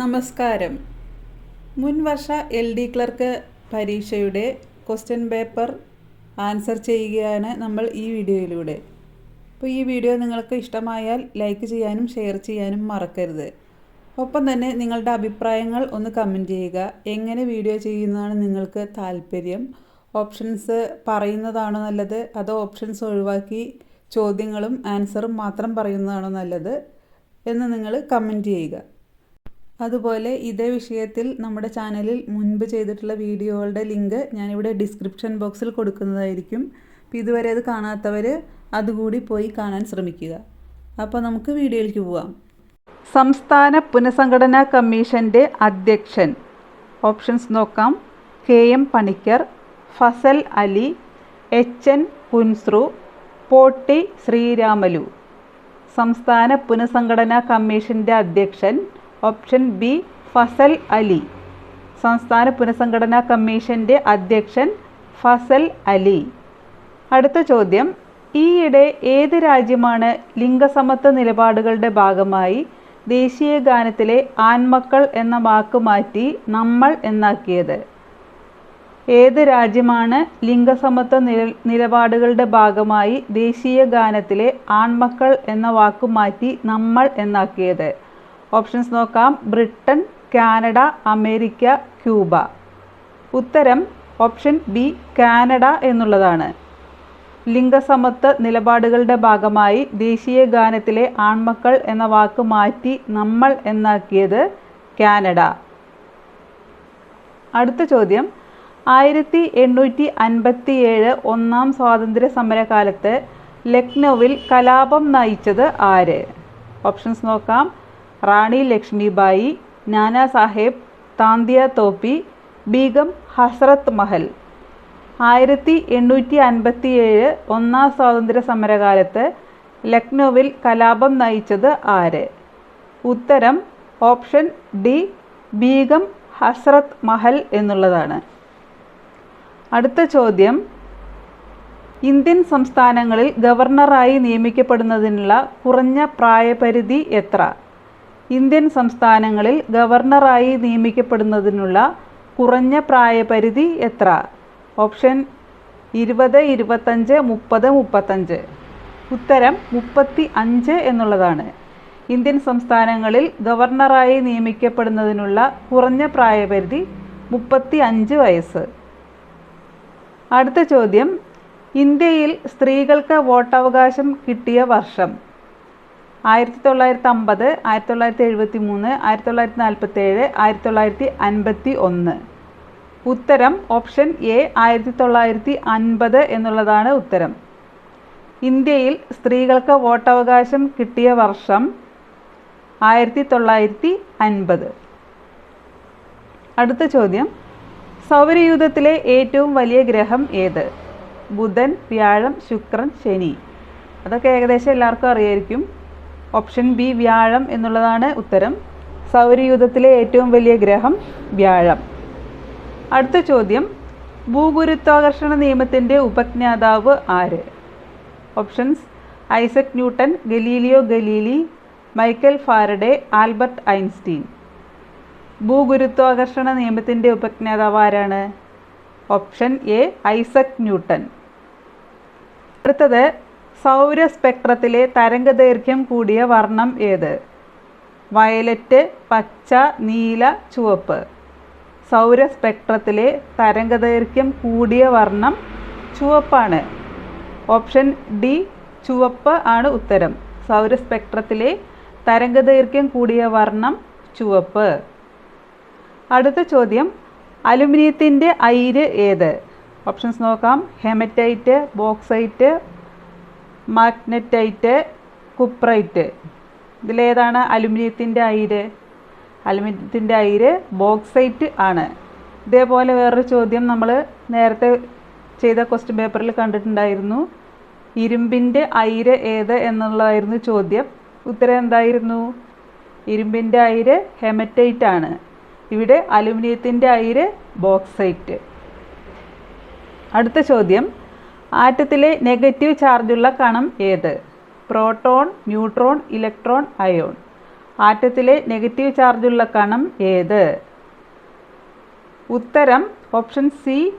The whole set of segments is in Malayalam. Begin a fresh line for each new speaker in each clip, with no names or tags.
നമസ്കാരം. മുൻ വർഷ എൽ ഡി ക്ലർക്ക് പരീക്ഷയുടെ ക്വസ്റ്റ്യൻ പേപ്പർ ആൻസർ ചെയ്യുകയാണ് നമ്മൾ ഈ വീഡിയോയിലൂടെ. അപ്പോൾ ഈ വീഡിയോ നിങ്ങൾക്ക് ഇഷ്ടമായാൽ ലൈക്ക് ചെയ്യാനും ഷെയർ ചെയ്യാനും മറക്കരുത്. ഒപ്പം തന്നെ നിങ്ങളുടെ അഭിപ്രായങ്ങൾ ഒന്ന് കമന്റ് ചെയ്യുക. എങ്ങനെ വീഡിയോ ചെയ്യുന്നതാണ് നിങ്ങൾക്ക് താല്പര്യം? ഓപ്ഷൻസ് പറയുന്നതാണോ നല്ലത്? അതോ ഓപ്ഷൻസ് ഒഴിവാക്കി ചോദ്യങ്ങളും ആൻസറും മാത്രം പറയുന്നതാണോ നല്ലത്? എന്ന് നിങ്ങൾ കമന്റ് ചെയ്യുക. അതുപോലെ ഇതേ വിഷയത്തിൽ നമ്മുടെ ചാനലിൽ മുൻപ് ചെയ്തിട്ടുള്ള വീഡിയോകളുടെ ലിങ്ക് ഞാനിവിടെ ഡിസ്ക്രിപ്ഷൻ ബോക്സിൽ കൊടുക്കുന്നതായിരിക്കും. അപ്പോൾ ഇതുവരെ അത് കാണാത്തവർ അതുകൂടി പോയി കാണാൻ ശ്രമിക്കുക. അപ്പോൾ നമുക്ക് വീഡിയോയിലേക്ക് പോവാം. സംസ്ഥാന പുനഃസംഘടനാ കമ്മീഷന്റെ അധ്യക്ഷൻ. ഓപ്ഷൻസ് നോക്കാം. K M Panikkar Fazal Ali H N Kunzru Potti Sriramulu. സംസ്ഥാന പുനഃസംഘടനാ കമ്മീഷന്റെ അധ്യക്ഷൻ ഓപ്ഷൻ ബി ഫസൽ അലി. സംസ്ഥാന പുനഃസംഘടനാ കമ്മീഷന്റെ അധ്യക്ഷൻ ഫസൽ അലി. അടുത്ത ചോദ്യം ഈയിടെ ഏത് രാജ്യമാണ് ലിംഗസമത്വ നിലപാടുകളുടെ ഭാഗമായി ദേശീയ ഗാനത്തിലെ ആൺമക്കൾ എന്ന വാക്ക് മാറ്റി നമ്മൾ എന്നാക്കിയത്? ഏത് രാജ്യമാണ് ലിംഗസമത്വ നില നിലപാടുകളുടെ ഭാഗമായി ദേശീയ ഗാനത്തിലെ ആൺമക്കൾ എന്ന വാക്ക് മാറ്റി നമ്മൾ എന്നാക്കിയത്? ഓപ്ഷൻസ് നോക്കാം. ബ്രിട്ടൻ കാനഡ അമേരിക്ക ക്യൂബ ഉത്തരം ഓപ്ഷൻ ബി കാനഡ എന്നുള്ളതാണ്. ലിംഗസമത്വ നിലപാടുകളുടെ ഭാഗമായി ദേശീയ ഗാനത്തിലെ ആൺമക്കൾ എന്ന വാക്ക് മാറ്റി നമ്മൾ എന്നാക്കിയത് കാനഡ. അടുത്ത ചോദ്യം. ആയിരത്തി എണ്ണൂറ്റി അൻപത്തി ഏഴ് ഒന്നാം സ്വാതന്ത്ര്യ സമരകാലത്ത് ലക്നൌവിൽ കലാപം നയിച്ചത് ആര്? ഓപ്ഷൻസ് നോക്കാം. റാണി ലക്ഷ്മിബായി നാനാ സാഹേബ് താന്തിയ തോപ്പി ബീഗം ഹസ്രത്ത് മഹൽ. ആയിരത്തി എണ്ണൂറ്റി അൻപത്തി ഏഴ് ഒന്നാം സ്വാതന്ത്ര്യ സമരകാലത്ത് ലക്നൌവിൽ കലാപം നയിച്ചത് ആര്? ഉത്തരം ഓപ്ഷൻ ഡി ബീഗം ഹസ്രത്ത് മഹൽ എന്നുള്ളതാണ്. അടുത്ത ചോദ്യം. ഇന്ത്യൻ സംസ്ഥാനങ്ങളിൽ ഗവർണറായി നിയമിക്കപ്പെടുന്നതിനുള്ള കുറഞ്ഞ പ്രായപരിധി എത്ര? ഇന്ത്യൻ സംസ്ഥാനങ്ങളിൽ ഗവർണറായി നിയമിക്കപ്പെടുന്നതിനുള്ള കുറഞ്ഞ പ്രായപരിധി എത്ര? ഓപ്ഷൻ ഇരുപത് ഇരുപത്തഞ്ച് മുപ്പത് മുപ്പത്തഞ്ച്. ഉത്തരം മുപ്പത്തി അഞ്ച് എന്നുള്ളതാണ്. ഇന്ത്യൻ സംസ്ഥാനങ്ങളിൽ ഗവർണറായി നിയമിക്കപ്പെടുന്നതിനുള്ള കുറഞ്ഞ പ്രായപരിധി മുപ്പത്തി അഞ്ച് വയസ്സ്. അടുത്ത ചോദ്യം. ഇന്ത്യയിൽ സ്ത്രീകൾക്ക് വോട്ടവകാശം കിട്ടിയ വർഷം ആയിരത്തി തൊള്ളായിരത്തി അമ്പത് ആയിരത്തി തൊള്ളായിരത്തി എഴുപത്തി മൂന്ന് ആയിരത്തി തൊള്ളായിരത്തി നാൽപ്പത്തി ഏഴ് ആയിരത്തി തൊള്ളായിരത്തി അൻപത്തി ഒന്ന് ഉത്തരം ഓപ്ഷൻ എ ആയിരത്തി തൊള്ളായിരത്തി അൻപത് എന്നുള്ളതാണ് ഉത്തരം. ഇന്ത്യയിൽ സ്ത്രീകൾക്ക് വോട്ടവകാശം കിട്ടിയ വർഷം ആയിരത്തി തൊള്ളായിരത്തി അൻപത് അടുത്ത ചോദ്യം. സൗരയൂഥത്തിലെ ഏറ്റവും വലിയ ഗ്രഹം ഏത്? ബുധൻ വ്യാഴം ശുക്രൻ ശനി. അതൊക്കെ ഏകദേശം എല്ലാവർക്കും അറിയായിരിക്കും. ഓപ്ഷൻ ബി വ്യാഴം എന്നുള്ളതാണ് ഉത്തരം. സൗരയൂഥത്തിലെ ഏറ്റവും വലിയ ഗ്രഹം വ്യാഴം. അടുത്ത ചോദ്യം ഭൂഗുരുത്വാകർഷണ നിയമത്തിന്റെ ഉപജ്ഞാതാവ് ആര്? Options Isaac Newton Galileo Galilei Michael Faraday Albert Einstein. ഭൂഗുരുത്വാകർഷണ നിയമത്തിന്റെ ഉപജ്ഞാതാവ് ആരാണ്? ഓപ്ഷൻ എ ഐസക് ന്യൂട്ടൺ അടുത്തത് സൗര സ്പെക്ട്രത്തിലെ തരംഗദൈർഘ്യം കൂടിയ വർണം ഏത്? വയലറ്റ് പച്ച നീല ചുവപ്പ്. സൗര സ്പെക്ട്രത്തിലെ തരംഗദൈർഘ്യം കൂടിയ വർണം ചുവപ്പാണ്. ഓപ്ഷൻ ഡി ചുവപ്പ് ആണ് ഉത്തരം. സൗര സ്പെക്ട്രത്തിലെ തരംഗദൈർഘ്യം കൂടിയ വർണം ചുവപ്പ്. അടുത്ത ചോദ്യം അലുമിനിയത്തിന്റെ അയിര് ഏത്? ഓപ്ഷൻസ് നോക്കാം. Haematite bauxite magnetite cuprite. ഇതിലേതാണ് അലുമിനിയത്തിന്റെ അയിര്. അലുമിനിയത്തിന്റെ അയിര് ബോക്സൈറ്റ് ആണ്. ഇതേപോലെ വേറൊരു ചോദ്യം നമ്മൾ നേരത്തെ ചെയ്ത ക്വസ്റ്റ്യൻ പേപ്പറിൽ കണ്ടിട്ടുണ്ടായിരുന്നു. ഇരുമ്പിന്റെ അയിര് ഏത് എന്നുള്ളതായിരുന്നു ചോദ്യം. ഉത്തരം എന്തായിരുന്നു? ഇരുമ്പിന്റെ അയിര് ഹെമറ്റൈറ്റ് ആണ്. ഇവിടെ അലുമിനിയത്തിന്റെ അയിര് ബോക്സൈറ്റ്. അടുത്ത ചോദ്യം. ആറ്റത്തിലെ നെഗറ്റീവ് ചാർജുള്ള കണം ഏത്? Proton neutron electron ion. ആറ്റത്തിലെ negative ചാർജുള്ള കണം ഏത്? ഉത്തരം ഓപ്ഷൻ സി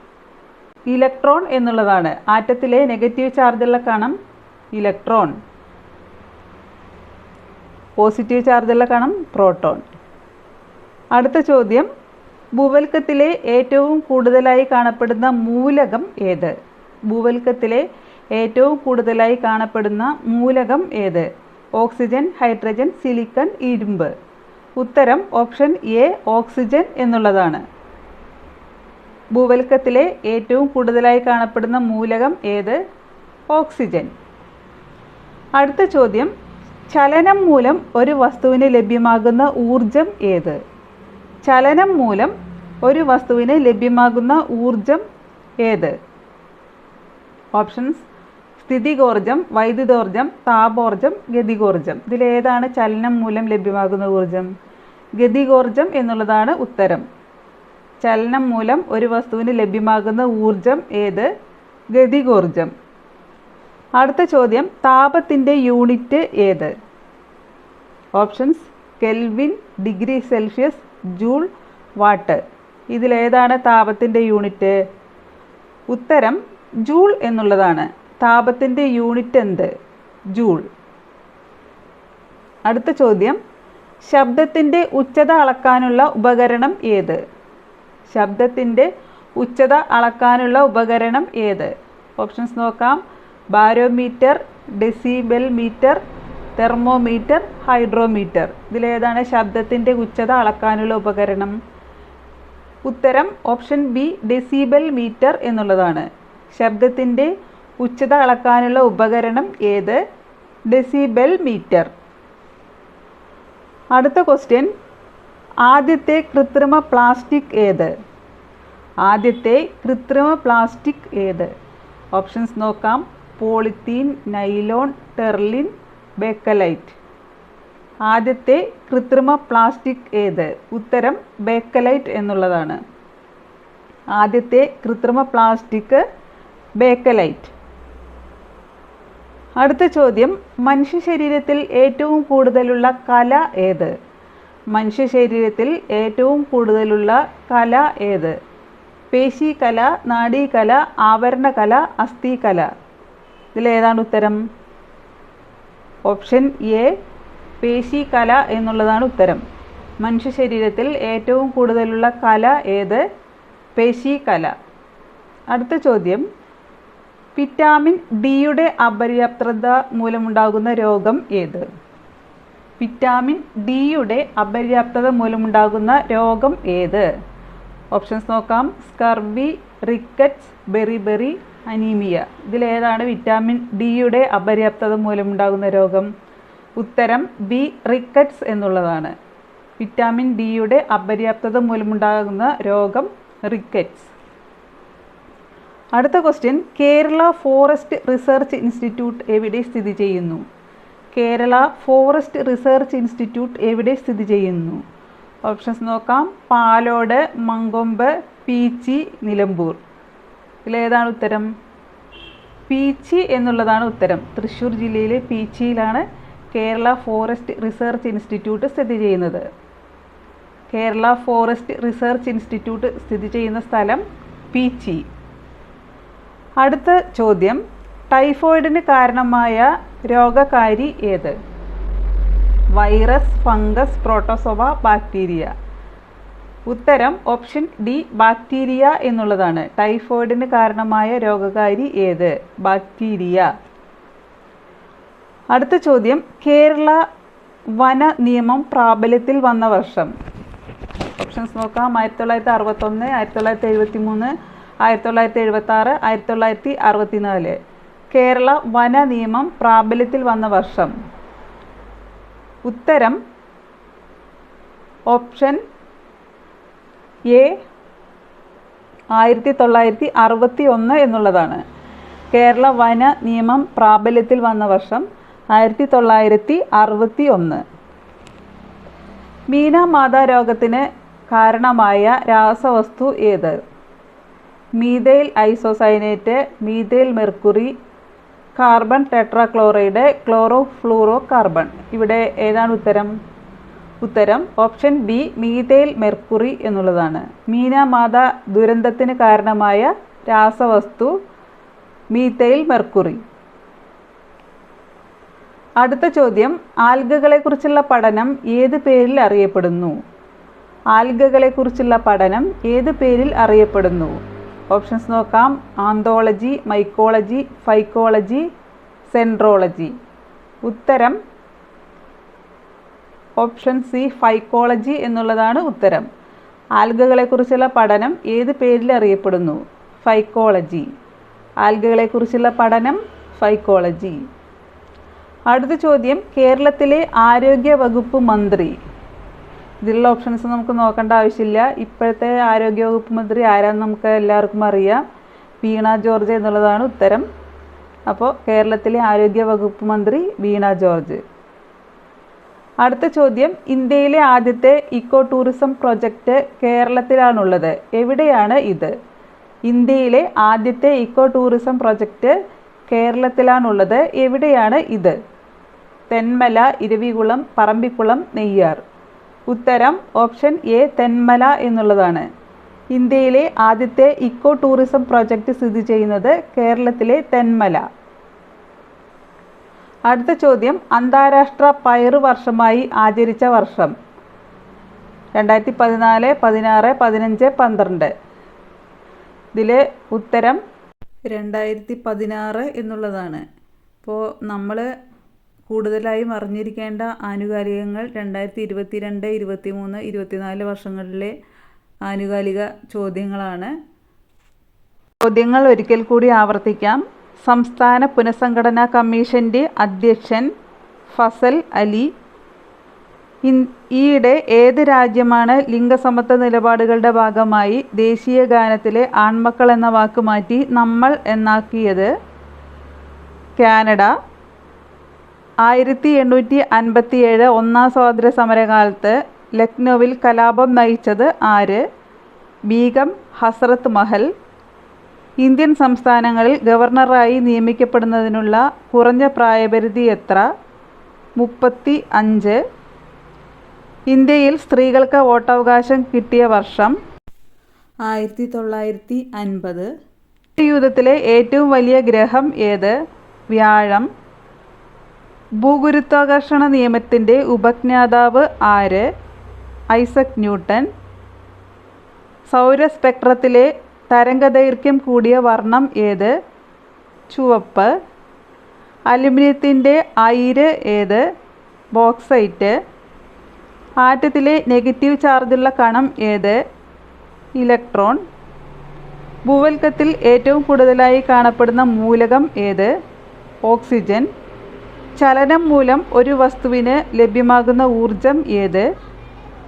ഇലക്ട്രോൺ എന്നുള്ളതാണ്. ആറ്റത്തിലെ നെഗറ്റീവ് ചാർജുള്ള കണം ഇലക്ട്രോൺ. പോസിറ്റീവ് ചാർജുള്ള കണം പ്രോട്ടോൺ. അടുത്ത ചോദ്യം. ഭൂവൽക്കത്തിലെ ഏറ്റവും കൂടുതലായി കാണപ്പെടുന്ന മൂലകം ഏത്? ഭൂവൽക്കത്തിലെ ഏറ്റവും കൂടുതലായി കാണപ്പെടുന്ന മൂലകം ഏത്? ഓക്സിജൻ ഹൈഡ്രജൻ സിലിക്കൺ ഇരുമ്പ്. ഉത്തരം ഓപ്ഷൻ എ ഓക്സിജൻ എന്നുള്ളതാണ്. ഭൂവൽക്കത്തിലെ ഏറ്റവും കൂടുതലായി കാണപ്പെടുന്ന മൂലകം ഏത്? ഓക്സിജൻ. അടുത്ത ചോദ്യം ചലനം മൂലം ഒരു വസ്തുവിന് ലഭ്യമാകുന്ന ഊർജം ഏത്? ചലനം മൂലം ഒരു വസ്തുവിന് ലഭ്യമാകുന്ന ഊർജം ഏത്? ഓപ്ഷൻസ് സ്ഥിതികോർജം വൈദ്യുതോർജം താപോർജം ഗതികോർജം. ഇതിലേതാണ് ചലനം മൂലം ലഭ്യമാകുന്ന ഊർജം? ഗതികോർജം എന്നുള്ളതാണ് ഉത്തരം. ചലനം മൂലം ഒരു വസ്തുവിന് ലഭ്യമാകുന്ന ഊർജം ഏത്? ഗതികോർജം. അടുത്ത ചോദ്യം താപത്തിന്റെ യൂണിറ്റ് ഏത്? Options kelvin degree Celsius joule watt. ഇതിലേതാണ് താപത്തിന്റെ യൂണിറ്റ്? ഉത്തരം ജൂൾ എന്നുള്ളതാണ്. താപത്തിന്റെ യൂണിറ്റ് എന്ത്? ജൂൾ. അടുത്ത ചോദ്യം. ശബ്ദത്തിന്റെ ഉച്ചത അളക്കാനുള്ള ഉപകരണം ഏത്? ശബ്ദത്തിന്റെ ഉച്ചത അളക്കാനുള്ള ഉപകരണം ഏത്? ഓപ്ഷൻസ് നോക്കാം. Barometer decibel meter thermometer hydrometer. ഇതിലേതാണ് ശബ്ദത്തിന്റെ ഉച്ചത അളക്കാനുള്ള ഉപകരണം. ഉത്തരം ഓപ്ഷൻ ബി ഡെസിബെൽ മീറ്റർ എന്നുള്ളതാണ്. ശബ്ദത്തിന്റെ ഉച്ചത അളക്കാനുള്ള ഉപകരണം ഏത്? Decibel meter. അടുത്ത ക്വസ്റ്റ്യൻ. ആദ്യത്തെ കൃത്രിമ പ്ലാസ്റ്റിക് ഏത്? ആദ്യത്തെ കൃത്രിമ പ്ലാസ്റ്റിക് ഏത്? ഓപ്ഷൻസ് നോക്കാം. Polythene nylon terylene bakelite. ആദ്യത്തെ കൃത്രിമ പ്ലാസ്റ്റിക് ഏത്? ഉത്തരം ബേക്കലൈറ്റ് എന്നുള്ളതാണ്. ആദ്യത്തെ കൃത്രിമ പ്ലാസ്റ്റിക് ബേക്കലൈറ്റ്. അടുത്ത ചോദ്യം മനുഷ്യ ശരീരത്തിൽ ഏറ്റവും കൂടുതലുള്ള കല ഏത്? മനുഷ്യ ശരീരത്തിൽ ഏറ്റവും കൂടുതലുള്ള കല ഏത്? പേശികല നാഡീകല ആവരണകല അസ്ഥികല ഇതിലേതാണ് ഉത്തരം? ഓപ്ഷൻ എ പേശികല എന്നുള്ളതാണ് ഉത്തരം. മനുഷ്യ ശരീരത്തിൽ ഏറ്റവും കൂടുതലുള്ള കല ഏത്? പേശികല അടുത്ത ചോദ്യം വിറ്റാമിൻ ഡിയുടെ അപര്യാപ്തത മൂലമുണ്ടാകുന്ന രോഗം ഏത്? വിറ്റാമിൻ ഡിയുടെ അപര്യാപ്തത മൂലമുണ്ടാകുന്ന രോഗം ഏത്? ഓപ്ഷൻസ് നോക്കാം. Scurvy rickets beriberi anaemia. ഇതിലേതാണ് വിറ്റാമിൻ ഡിയുടെ അപര്യാപ്തത മൂലമുണ്ടാകുന്ന രോഗം? ഉത്തരം ബി റിക്കറ്റ്സ് എന്നുള്ളതാണ്. വിറ്റാമിൻ ഡിയുടെ അപര്യാപ്തത മൂലമുണ്ടാകുന്ന രോഗം റിക്കറ്റ്സ്. അടുത്ത question Kerala forest research institute എവിടെ സ്ഥിതി ചെയ്യുന്നു? കേരള ഫോറസ്റ്റ് റിസർച്ച് ഇൻസ്റ്റിറ്റ്യൂട്ട് എവിടെ സ്ഥിതി ചെയ്യുന്നു? ഓപ്ഷൻസ് നോക്കാം. പാലോട് മങ്കൊമ്പ് പീച്ചി നിലമ്പൂർ. ഇതിലേതാണ് ഉത്തരം? പീച്ചി എന്നുള്ളതാണ് ഉത്തരം. തൃശ്ശൂർ ജില്ലയിലെ പീച്ചിയിലാണ് കേരള ഫോറസ്റ്റ് റിസർച്ച് ഇൻസ്റ്റിറ്റ്യൂട്ട് സ്ഥിതി ചെയ്യുന്നത്. കേരള ഫോറസ്റ്റ് റിസർച്ച് ഇൻസ്റ്റിറ്റ്യൂട്ട് സ്ഥിതി ചെയ്യുന്ന സ്ഥലം പീച്ചി. അടുത്ത ചോദ്യം ടൈഫോയിഡിന് കാരണമായ രോഗകാരി ഏത്? Virus fungus protozoa bacteria. ഉത്തരം ഓപ്ഷൻ ഡി ബാക്ടീരിയ എന്നുള്ളതാണ്. ടൈഫോയിഡിന് കാരണമായ രോഗകാരി ഏത്? ബാക്ടീരിയ. അടുത്ത ചോദ്യം കേരള വന നിയമം പ്രാബല്യത്തിൽ വന്ന വർഷം. ഓപ്ഷൻസ് നോക്കാം. ആയിരത്തി തൊള്ളായിരത്തി അറുപത്തൊന്ന് ആയിരത്തി തൊള്ളായിരത്തി എഴുപത്തി മൂന്ന് ആയിരത്തി തൊള്ളായിരത്തി എഴുപത്തി ആറ് ആയിരത്തി തൊള്ളായിരത്തി അറുപത്തി നാല് കേരള വന നിയമം പ്രാബല്യത്തിൽ വന്ന വർഷം. ഉത്തരം ഓപ്ഷൻ എ ആയിരത്തി തൊള്ളായിരത്തി അറുപത്തി ഒന്ന് എന്നുള്ളതാണ്. കേരള വന നിയമം പ്രാബല്യത്തിൽ വന്ന വർഷം ആയിരത്തി തൊള്ളായിരത്തി അറുപത്തി ഒന്ന് മീനമാതാ രോഗത്തിന് കാരണമായ രാസവസ്തു ഏത്? Methyl isocyanate methyl mercury carbon tetrachloride chlorofluorocarbon ഇവിടെ ഏതാണ് ഉത്തരം? ഉത്തരം ഓപ്ഷൻ ബി മീഥൈൽ മെർക്കുറി എന്നുള്ളതാണ്. മീനാമാത ദുരന്തത്തിന് കാരണമായ രാസവസ്തു മീതൈൽ മെർക്കുറി. അടുത്ത ചോദ്യം ആൽഗകളെക്കുറിച്ചുള്ള പഠനം ഏത് പേരിൽ അറിയപ്പെടുന്നു? ആൽഗകളെക്കുറിച്ചുള്ള പഠനം ഏത് പേരിൽ അറിയപ്പെടുന്നു? ഓപ്ഷൻസ് നോക്കാം. Anthology mycology phycology centrology. ഉത്തരം ഓപ്ഷൻ സി ഫൈക്കോളജി എന്നുള്ളതാണ് ഉത്തരം. ആൽഗകളെക്കുറിച്ചുള്ള പഠനം ഏത് പേരിൽ അറിയപ്പെടുന്നു? ഫൈക്കോളജി. ആൽഗകളെക്കുറിച്ചുള്ള പഠനം ഫൈക്കോളജി. അടുത്ത ചോദ്യം കേരളത്തിലെ ആരോഗ്യ വകുപ്പ് മന്ത്രി. ഇതിലുള്ള ഓപ്ഷൻസ് നമുക്ക് നോക്കേണ്ട ആവശ്യമില്ല. ഇപ്പോഴത്തെ ആരോഗ്യവകുപ്പ് മന്ത്രി ആരാന്ന് നമുക്ക് എല്ലാവർക്കും അറിയാം. വീണ ജോർജ് എന്നുള്ളതാണ് ഉത്തരം. അപ്പോൾ കേരളത്തിലെ ആരോഗ്യ വകുപ്പ് മന്ത്രി വീണ ജോർജ്. അടുത്ത ചോദ്യം ഇന്ത്യയിലെ ആദ്യത്തെ ഇക്കോ ടൂറിസം പ്രൊജക്റ്റ് കേരളത്തിലാണുള്ളത്. എവിടെയാണ് ഇത്? ഇന്ത്യയിലെ ആദ്യത്തെ ഇക്കോ ടൂറിസം പ്രൊജക്റ്റ് കേരളത്തിലാണുള്ളത്. എവിടെയാണ് ഇത്? തെന്മല ഇരവികുളം പറമ്പിക്കുളം നെയ്യാർ. ഉത്തരം ഓപ്ഷൻ എ തെന്മല എന്നുള്ളതാണ്. ഇന്ത്യയിലെ ആദ്യത്തെ ഇക്കോ ടൂറിസം പ്രോജക്റ്റ് സ്ഥിതി ചെയ്യുന്നത് കേരളത്തിലെ തെന്മല. അടുത്ത ചോദ്യം അന്താരാഷ്ട്ര പയറു വർഷമായി ആചരിച്ച വർഷം. രണ്ടായിരത്തി പതിനാല് പതിനാറ് പതിനഞ്ച് പന്ത്രണ്ട്. ഇതിലെ ഉത്തരം രണ്ടായിരത്തി പതിനാറ് എന്നുള്ളതാണ്. ഇപ്പോൾ നമ്മൾ കൂടുതലായും അറിഞ്ഞിരിക്കേണ്ട ആനുകാലികങ്ങൾ രണ്ടായിരത്തി ഇരുപത്തി രണ്ട് ഇരുപത്തി മൂന്ന് ഇരുപത്തിനാല് വർഷങ്ങളിലെ ആനുകാലിക ചോദ്യങ്ങളാണ്. ചോദ്യങ്ങൾ ഒരിക്കൽ കൂടി ആവർത്തിക്കാം. സംസ്ഥാന പുനഃസംഘടനാ കമ്മീഷന്റെ അധ്യക്ഷൻ ഫസൽ അലി ഈയിടെ ഏത് രാജ്യമാണ് ലിംഗസമത്വ നിലപാടുകളുടെ ഭാഗമായി ദേശീയ ഗാനത്തിലെ ആൺമക്കൾ എന്ന വാക്ക് മാറ്റി നമ്മൾ എന്നാക്കിയത്? കാനഡ. ആയിരത്തി എണ്ണൂറ്റി അൻപത്തി ഏഴ് ഒന്നാം സ്വാതന്ത്ര്യ സമരകാലത്ത് ലക്നൗവിൽ കലാപം നയിച്ചത് ആര്? ബീഗം ഹസ്രത്ത് മഹൽ. ഇന്ത്യൻ സംസ്ഥാനങ്ങളിൽ ഗവർണറായി നിയമിക്കപ്പെടുന്നതിനുള്ള കുറഞ്ഞ പ്രായപരിധി എത്ര? മുപ്പത്തി അഞ്ച് ഇന്ത്യയിൽ സ്ത്രീകൾക്ക് വോട്ടവകാശം കിട്ടിയ വർഷം? ആയിരത്തി തൊള്ളായിരത്തി അൻപത് യുദ്ധത്തിലെ ഏറ്റവും വലിയ ഗ്രഹം ഏത്? വ്യാഴം. ഭൂഗുരുത്വാകർഷണ നിയമത്തിന്റെ ഉപജ്ഞാതാവ് ആര്? ഐസക് ന്യൂട്ടൺ സൗരസ്പെക്ട്രത്തിലെ തരംഗദൈർഘ്യം കൂടിയ വർണം ഏത്? ചുവപ്പ്. അലുമിനിയത്തിന്റെ അയിര് ഏത്? ബോക്സൈറ്റ്. ആറ്റത്തിലെ നെഗറ്റീവ് ചാർജുള്ള കണം ഏത്? ഇലക്ട്രോൺ. ഭൂവൽക്കത്തിൽ ഏറ്റവും കൂടുതലായി കാണപ്പെടുന്ന മൂലകം ഏത്? ഓക്സിജൻ. ചലനം മൂലം ഒരു വസ്തുവിന് ലഭ്യമാകുന്ന ഊർജം ഏത്?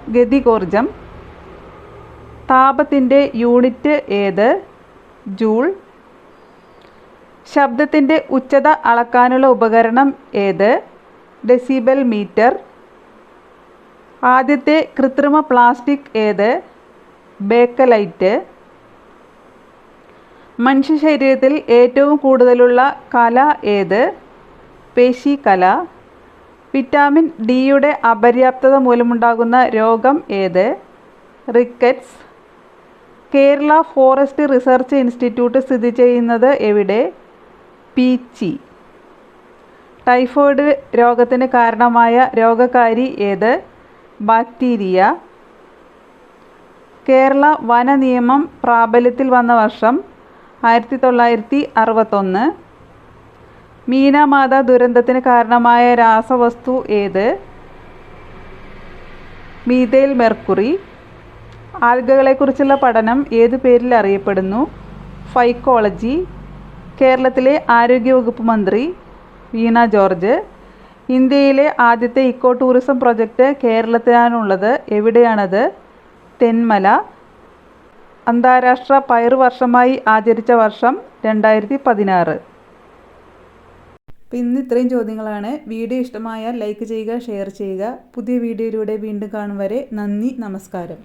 ഗതികോർജം താപത്തിന്റെ യൂണിറ്റ് ഏത്? ജൂൾ. ശബ്ദത്തിന്റെ ഉച്ചത അളക്കാനുള്ള ഉപകരണം ഏത്? Decibel meter. ആദ്യത്തെ കൃത്രിമ പ്ലാസ്റ്റിക് ഏത്? ബേക്കലൈറ്റ്. മനുഷ്യ ശരീരത്തിൽ ഏറ്റവും കൂടുതലുള്ള കല ഏത്? പേശികല. വിറ്റാമിൻ ഡിയുടെ അപര്യാപ്തത മൂലമുണ്ടാകുന്ന രോഗം ഏത്? Rickets. Kerala forest research institute സ്ഥിതി ചെയ്യുന്നത് എവിടെ? പീച്ചി. ടൈഫോയിഡ് രോഗത്തിന് കാരണമായ രോഗകാരി ഏത്? ബാക്ടീരിയ. കേരള വന നിയമം പ്രാബല്യത്തിൽ വന്ന വർഷം ആയിരത്തി തൊള്ളായിരത്തി അറുപത്തൊന്ന് മീനമാത ദുരന്തത്തിന് കാരണമായ രാസവസ്തു ഏത്? മീതേൽ മെർക്കുറി. ആൽഗകളെക്കുറിച്ചുള്ള പഠനം ഏതു പേരിൽ അറിയപ്പെടുന്നു? ഫൈക്കോളജി. കേരളത്തിലെ ആരോഗ്യവകുപ്പ് മന്ത്രി വീണ ജോർജ്. ഇന്ത്യയിലെ ആദ്യത്തെ ഇക്കോ ടൂറിസം പ്രൊജക്റ്റ് കേരളത്തിലാണുള്ളത് എവിടെയാണത്? തെന്മല. അന്താരാഷ്ട്ര പയർ വർഷമായി ആചരിച്ച വർഷം രണ്ടായിരത്തി പതിനാറ്. അപ്പോൾ ഇന്ന് ഇത്രയും ചോദ്യങ്ങളാണ്. വീഡിയോ ഇഷ്ടമായാൽ ലൈക്ക് ചെയ്യുക ഷെയർ ചെയ്യുക. പുതിയ വീഡിയോയിലൂടെ വീണ്ടും കാണും വരെ നന്ദി നമസ്കാരം.